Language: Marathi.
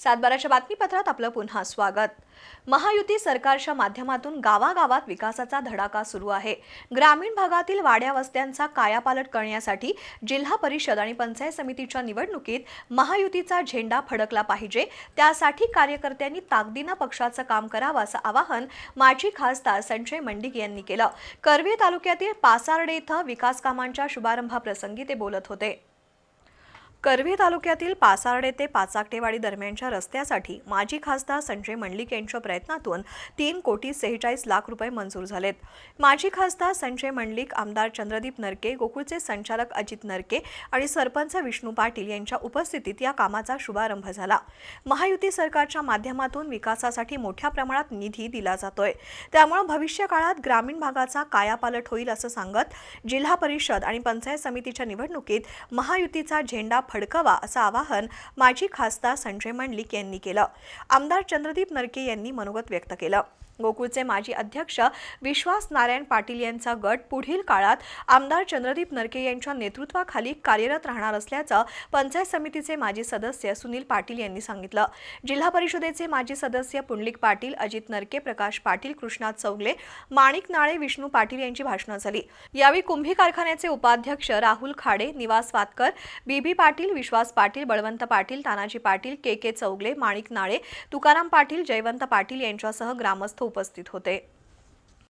सातबाराच्या बातमीपत्रात आपलं पुन्हा स्वागत. महायुती सरकारच्या माध्यमातून गावागावात विकासाचा धडाका सुरू आहे. ग्रामीण भागातील वाड्या वस्त्यांचा कायापालट करण्यासाठी जिल्हा परिषद आणि पंचायत समितीच्या निवडणुकीत महायुतीचा झेंडा फडकला पाहिजे. त्यासाठी कार्यकर्त्यांनी ताकदीनं पक्षाचं काम करावं असं आवाहन माजी खासदार संजय मंडिक यांनी केलं. करवीर तालुक्यातील पासार्डे इथं विकास कामांच्या शुभारंभाप्रसंगी ते बोलत होते. करवी तालुक्यातील पासार्डे ते पाचाकटेवाडी दरम्यानच्या रस्त्यासाठी माजी खासदार संजय मंडलिक यांच्या प्रयत्नातून तीन कोटी सेहेचाळीस लाख रुपये मंजूर झालेत. माजी खासदार संजय मंडलिक आमदार चंद्रदीप नरके गोकुळचे संचालक अजित नरके आणि सरपंच विष्णू पाटील यांच्या उपस्थितीत या कामाचा शुभारंभ झाला. महायुती सरकारच्या माध्यमातून विकासासाठी मोठ्या प्रमाणात निधी दिला जातोय. त्यामुळे भविष्य काळात ग्रामीण भागाचा कायापालट होईल असं सांगत जिल्हा परिषद आणि पंचायत समितीच्या निवडणुकीत महायुतीचा झेंडा खडकवा असं आवाहन माजी खासदार संजय मंडलिक यांनी केलं. आमदार चंद्रदीप नरके यांनी मनोगत व्यक्त केलं. गोकुळचे माजी अध्यक्ष विश्वास नारायण पाटील यांचा गट पुढील काळात आमदार चंद्रदीप नरके यांच्या नेतृत्वाखाली कार्यरत राहणार असल्याचं पंचायत समितीचे माजी सदस्य सुनील पाटील यांनी सांगितलं. जिल्हा परिषदेचे माजी सदस्य पुंडलिक पाटील अजित नरके प्रकाश पाटील कृष्णात चौगले माणिक नाळे विष्णू पाटील यांची भाषणं झाली. यावेळी कुंभी कारखान्याचे उपाध्यक्ष राहुल खाडे निवास वातकर बीबी पाटील पाटील विश्वास पाटील बळवंत पाटील तानाजी पाटील के के चौगले माणिक नाळे तुकाराम पाटील जयवंत पाटील यांच्यासह ग्रामस्थ उपस्थित होते.